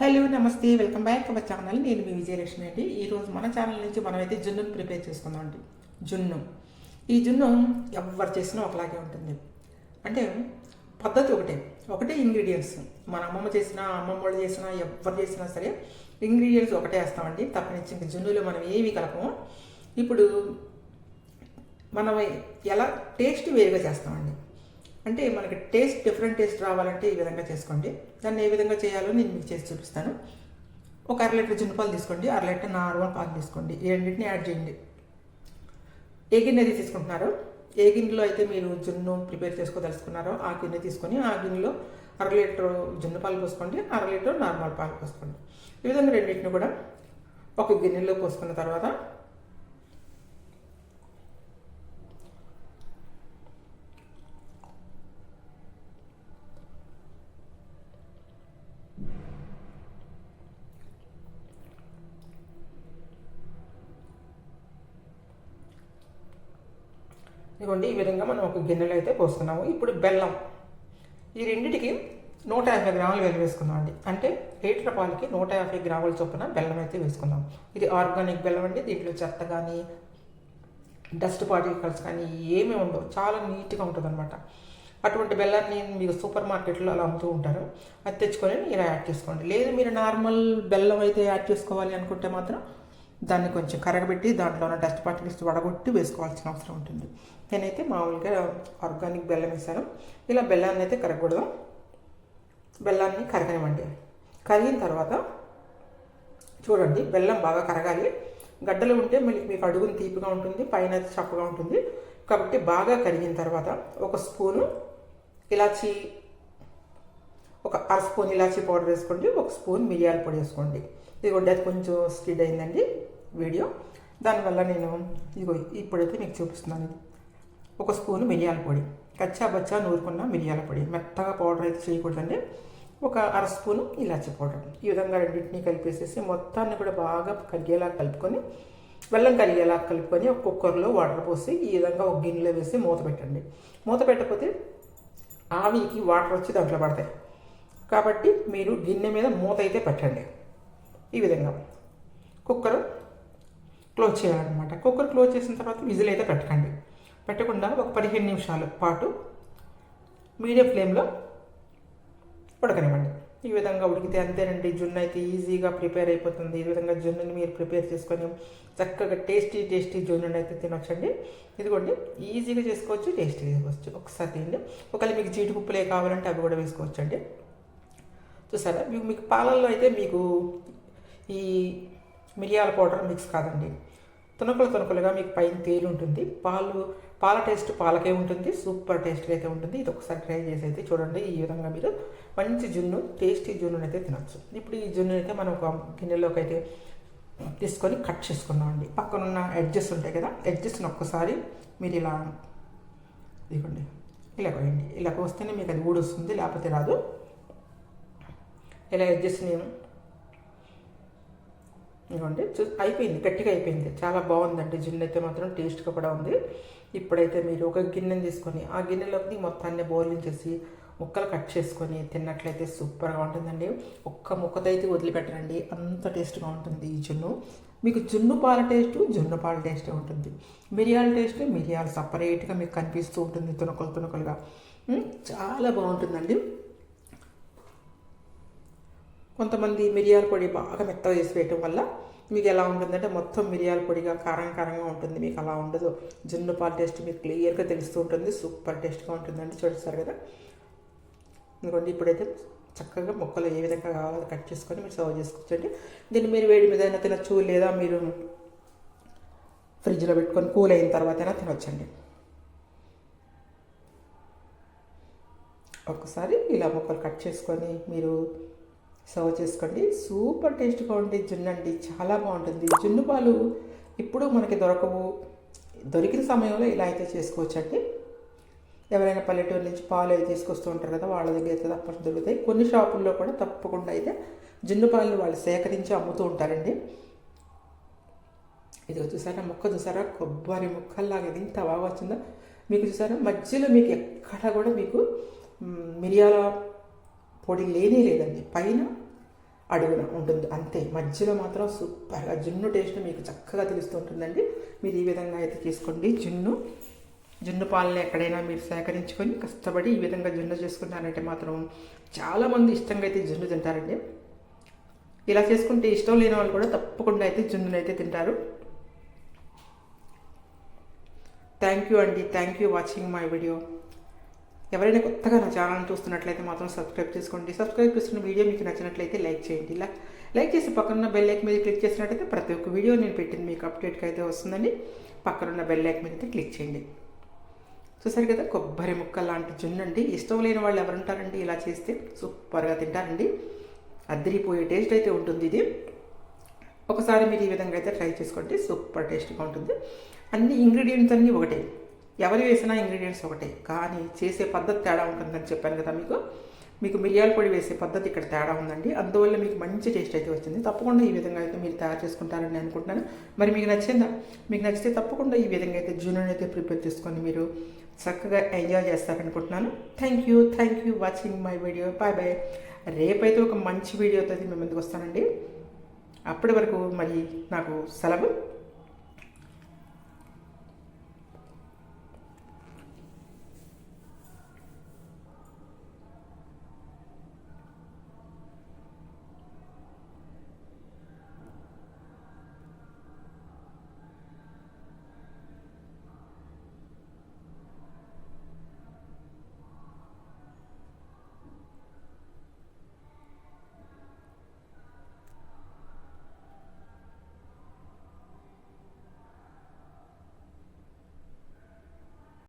Hello నమస్తే welcome back to our channel. నేను మీ విజయలక్ష్మి అండి ఈరోజు మన ఛానల్ నుంచి మనమైతే జున్నును ప్రిపేర్ చేసుకుందాం అండి. జున్ను. ఈ జున్ను ఎవరు చేసినా ఒకలాగే ఉంటుంది. అంటే పద్ధతి ఒకటే. ఒకటే ఇంగ్రీడియంట్స్ మన అమ్మమ్మ చేసినా అమ్మమ్మ వాళ్ళు చేసినా ఎవరు చేసినా సరే ఇంగ్రీడియంట్స్ ఒకటే వేస్తామండి. తప్పనిచ్చి ఇంక జున్నులో మనం ఏవి కలపము. ఇప్పుడు మనం ఎలా టేస్ట్ వేరుగా చేస్తామండి. అంటే మనకి టేస్ట్ డిఫరెంట్ టేస్ట్ రావాలంటే ఈ విధంగా చేసుకోండి. దాన్ని ఏ విధంగా చేయాలో నేను మీకు చేసి చూపిస్తాను. ఒక అర లీటర్ జున్నుపాలు తీసుకోండి అర లీటర్ నార్మల్ పాలు తీసుకోండి. ఈ రెండింటిని యాడ్ చేయండి. ఏ గిన్నె అయితే తీసుకుంటున్నారో? ఏ గిన్నెలో అయితే మీరు జున్ను ప్రిపేర్ చేసుకోదలుచుకున్నారో ఆ గిన్నె తీసుకొని ఆ గిన్నెలో అర లీటర్ జున్ను పాలు పోసుకోండి అర లీటర్ నార్మల్ పాలు పోసుకోండి. ఈ విధంగా రెండింటిని కూడా ఒక గిన్నెలో పోసుకున్న తర్వాత ఇదిగోండి ఈ విధంగా మనం ఒక గిన్నెలో అయితే పోసుకున్నాము. ఇప్పుడు బెల్లం. ఈ రెండింటికి నూట యాభై గ్రాములు వెలు వేసుకుందాం అండి. అంటే లీటర్ పాలకి నూట యాభై గ్రాముల చొప్పున బెల్లం అయితే వేసుకుందాం. ఇది ఆర్గానిక్ బెల్లం అండి. దీంట్లో చెత్త కానీ డస్ట్ పార్టికల్స్ కానీ ఏమీ ఉండవు. చాలా నీట్గా ఉంటుంది అనమాట అటువంటి బెల్లాన్ని మీరు సూపర్ మార్కెట్లో అలా అమ్ముతూ ఉంటారు. అది తెచ్చుకొని మీరు యాడ్ చేసుకోండి. లేదు మీరు నార్మల్ బెల్లం అయితే యాడ్ చేసుకోవాలి అనుకుంటే మాత్రం దాన్ని కొంచెం కరగబెట్టి దాంట్లో ఉన్న డస్ట్ పార్టికల్స్ వడగొట్టి వేసుకోవాల్సిన అవసరం ఉంటుంది. నేనైతే మామూలుగా ఆర్గానిక్ బెల్లం వేసాను. ఇలా బెల్లాన్ని అయితే కరగకూడదు. బెల్లాన్ని కరగనివ్వండి. కరిగిన తర్వాత చూడండి బెల్లం బాగా కరగాలి. గడ్డలు ఉంటే మళ్ళీ మీకు అడుగుని తీపిగా ఉంటుంది పైన అయితే చప్పగా ఉంటుంది. కాబట్టి బాగా కరిగిన తర్వాత ఒక స్పూను ఇలాచి ఒక అర స్పూన్ ఇలాచీ పౌడర్ వేసుకోండి ఒక స్పూన్ మిరియాల పొడి వేసుకోండి. ఇదిగోండి అది కొంచెం స్కిడ్ అయిందండి. వీడియో. దానివల్ల నేను ఇదిగో ఇప్పుడైతే మీకు చూపిస్తున్నాను ఇది. ఒక స్పూన్ మిరియాల పొడి. కచ్చా బచ్చా నూరుకున్న మిరియాల పొడి. మెత్తగా పౌడర్ అయితే చేయకూడదండి. ఒక అర స్పూను ఇలాచి పౌడర్. ఈ విధంగా రెండింటిని కలిపేసేసి మొత్తాన్ని కూడా బాగా కరిగేలా కలుపుకొని బెల్లం కరిగేలా కలుపుకొని ఒక కుక్కర్లో వాటర్ పోసి ఈ విధంగా ఒక గిన్నెలో వేసి మూత పెట్టండి. మూత పెట్టకపోతే ఆవికి వాటర్ వచ్చి దాంట్లో పడతాయి. కాబట్టి మీరు గిన్నె మీద మూత అయితే పెట్టండి. ఈ విధంగా. కుక్కర్ క్లోజ్ చేయాలన్నమాట. కుక్కర్ క్లోజ్ చేసిన తర్వాత విజిల్ అయితే పెట్టకండి. పెట్టకుండా ఒక పదిహేను నిమిషాల పాటు మీడియం ఫ్లేమ్లో ఉడకనివ్వండి. ఈ విధంగా ఉడికితే అంతేనండి. జున్ను అయితే ఈజీగా ప్రిపేర్ అయిపోతుంది. ఈ విధంగా జున్నుని మీరు ప్రిపేర్ చేసుకొని చక్కగా టేస్టీ టేస్టీ జున్నుని అయితే తినొచ్చండి. ఇదిగోండి ఈజీగా చేసుకోవచ్చు టేస్టీ చేసుకోవచ్చు. ఒకసారి తినండి. ఒకవేళ మీకు జీడిపప్పులే కావాలంటే అవి కూడా వేసుకోవచ్చండి. చూసారా? మీకు మీకు పాలల్లో అయితే మీకు ఈ మిరియాల పౌడర్ మిక్స్ కాదండి. తునకలు తునకలుగా మీకు పైన తేలి ఉంటుంది. పాలు పాల టేస్ట్ పాలకే ఉంటుంది. సూపర్ టేస్ట్ అయితే ఉంటుంది. ఇది ఒకసారి ట్రై చేసి అయితే చూడండి. ఈ విధంగా మీరు మంచి జున్ను టేస్టీ జున్ను అయితే తినచ్చు. ఇప్పుడు ఈ జున్ను అయితే మనం ఒక గిన్నెలోకి అయితే తీసుకొని కట్ చేసుకున్నాం అండి. పక్కనున్న ఎడ్జెస్ ఉంటాయి కదా ఎడ్జెస్ని ఒక్కసారి మీరు ఇలా ఇదిగోండి. ఇలా కోయండి ఇలా కోస్తేనే మీకు అది ఊడొస్తుంది లేకపోతే రాదు. ఇలా ఎడ్జెస్ని ఇదిగోండి. అయిపోయింది గట్టిగా అయిపోయింది. చాలా బాగుందండి. జిన్ అయితే మాత్రం టేస్ట్గా కూడా ఉంది. ఇప్పుడైతే మీరు ఒక గిన్నెని తీసుకొని ఆ గిన్నెలోకి మొత్తాన్ని బోర్లించేసి ముక్కలు కట్ చేసుకొని తిన్నట్లయితే సూపర్గా ఉంటుందండి. ఒక్క ముక్కతో అయితే వదిలిపెట్టరండి. అంత టేస్ట్గా ఉంటుంది ఈ జున్ను. మీకు జున్ను పాల టేస్ట్ జున్ను పాల టేస్టే ఉంటుంది. మిరియాల టేస్ట్ మిరియాలు సపరేట్గా మీకు కనిపిస్తూ ఉంటుంది తునకలు తునకలుగా. చాలా బాగుంటుందండి. కొంతమంది మిరియాల పొడి బాగా మెత్తగా చేసి వేయటం వల్ల మీకు ఎలా ఉంటుందంటే మొత్తం మిరియాల పొడిగా కారం కారంగా ఉంటుంది. మీకు అలా ఉండదు. జున్ను పాలు టేస్ట్ మీకు క్లియర్గా తెలుస్తూ ఉంటుంది. సూపర్ టేస్ట్గా ఉంటుందండి. చూస్తారు కదా. ఎందుకంటే ఇప్పుడైతే చక్కగా మొక్కలు ఏ విధంగా కావాలో కట్ చేసుకొని మీరు సర్వ్ చేసుకోవచ్చండి. దీన్ని మీరు వేడి మీద అయినా తినచ్చు లేదా మీరు ఫ్రిడ్జ్లో పెట్టుకొని కూల్ అయిన తర్వాత అయినా తినొచ్చండి. ఒకసారి ఇలా మొక్కలు కట్ చేసుకొని మీరు సర్వ్ చేసుకోండి. సూపర్ టేస్ట్గా ఉండే జున్ను అండి. చాలా బాగుంటుంది. జున్ను పాలు ఇప్పుడు మనకి దొరకవు. దొరికిన సమయంలో ఇలా అయితే చేసుకోవచ్చండి. ఎవరైనా పల్లెటూరు నుంచి పాలు అయితే తీసుకొస్తూ ఉంటారు కదా వాళ్ళ దగ్గర అయితే తప్పకుండా దొరుకుతాయి. కొన్ని షాపుల్లో కూడా తప్పకుండా అయితే జున్ను పాలు వాళ్ళు సేకరించి అమ్ముతూ ఉంటారండి. ఇది చూసారా ముక్క చూసారా? కొబ్బరి ముక్కల్లాగా ఇది ఇంత బాగా వచ్చిందో. మీకు చూసారా? మధ్యలో మీకు ఎక్కడ కూడా మీకు మిరియాల పొడి లేనే లేదండి. పైన అడుగున ఉంటుంది. అంతే. మధ్యలో మాత్రం సూపర్గా జున్ను టేస్ట్ మీకు చక్కగా తెలుస్తూ ఉంటుందండి. మీరు ఈ విధంగా అయితే తీసుకోండి. జున్ను జున్ను పాలని ఎక్కడైనా మీరు సేకరించుకొని కష్టపడి ఈ విధంగా జున్ను చేసుకున్నారంటే మాత్రం చాలామంది ఇష్టంగా అయితే జున్ను తింటారండి. ఇలా చేసుకుంటే ఇష్టం లేని వాళ్ళు కూడా తప్పకుండా అయితే జున్నును అయితే తింటారు. థ్యాంక్ యూ అండి. Thank you watching my video ఎవరైనా కొత్తగా నా ఛానల్ చూస్తున్నట్లయితే మాత్రం సబ్స్క్రైబ్ చేసుకోండి. సబ్స్క్రైబ్ చేస్తున్న వీడియో మీకు నచ్చినట్లయితే లైక్ చేయండి. ఇలా లైక్ చేసి పక్కనున్న బెల్ లైక్ మీద క్లిక్ చేసినట్లయితే ప్రతి ఒక్క వీడియో నేను పెట్టింది మీకు అప్డేట్కి అయితే వస్తుందండి. పక్కనున్న బెల్ లైక్ మీద అయితే క్లిక్ చేయండి. చూసారు కదా కొబ్బరి ముక్క లాంటి జున్నండి ఇష్టం లేని వాళ్ళు ఎవరుంటారండి ఇలా చేస్తే సూపర్గా తింటారండి. అద్దరిపోయే టేస్ట్ అయితే ఉంటుంది ఇది. ఒకసారి మీరు ఈ విధంగా అయితే ట్రై చేసుకోండి. సూపర్ టేస్ట్గా ఉంటుంది. అన్ని ఇంగ్రీడియంట్స్ అన్నీ ఒకటే. ఎవరు వేసినా ఇంగ్రీడియంట్స్ ఒకటే. కానీ చేసే పద్ధతి తేడా ఉంటుందని చెప్పాను కదా మీకు. మీకు మిరియాల పొడి వేసే పద్ధతి ఇక్కడ తేడా ఉందండి. అందువల్ల మీకు మంచి టేస్ట్ అయితే వచ్చింది. తప్పకుండా ఈ విధంగా అయితే మీరు తయారు చేసుకుంటారని అనుకుంటున్నాను. మరి మీకు నచ్చిందా? మీకు నచ్చితే తప్పకుండా ఈ విధంగా అయితే జూనర్ అయితే ప్రిపేర్ చేసుకొని మీరు చక్కగా enjoy చేస్తారనుకుంటున్నాను. Thank you thank you watching my video bye bye రేపైతే ఒక మంచి వీడియోతో మేము ముందుకు వస్తానండి. అప్పటి వరకు మరి నాకు సెలవు.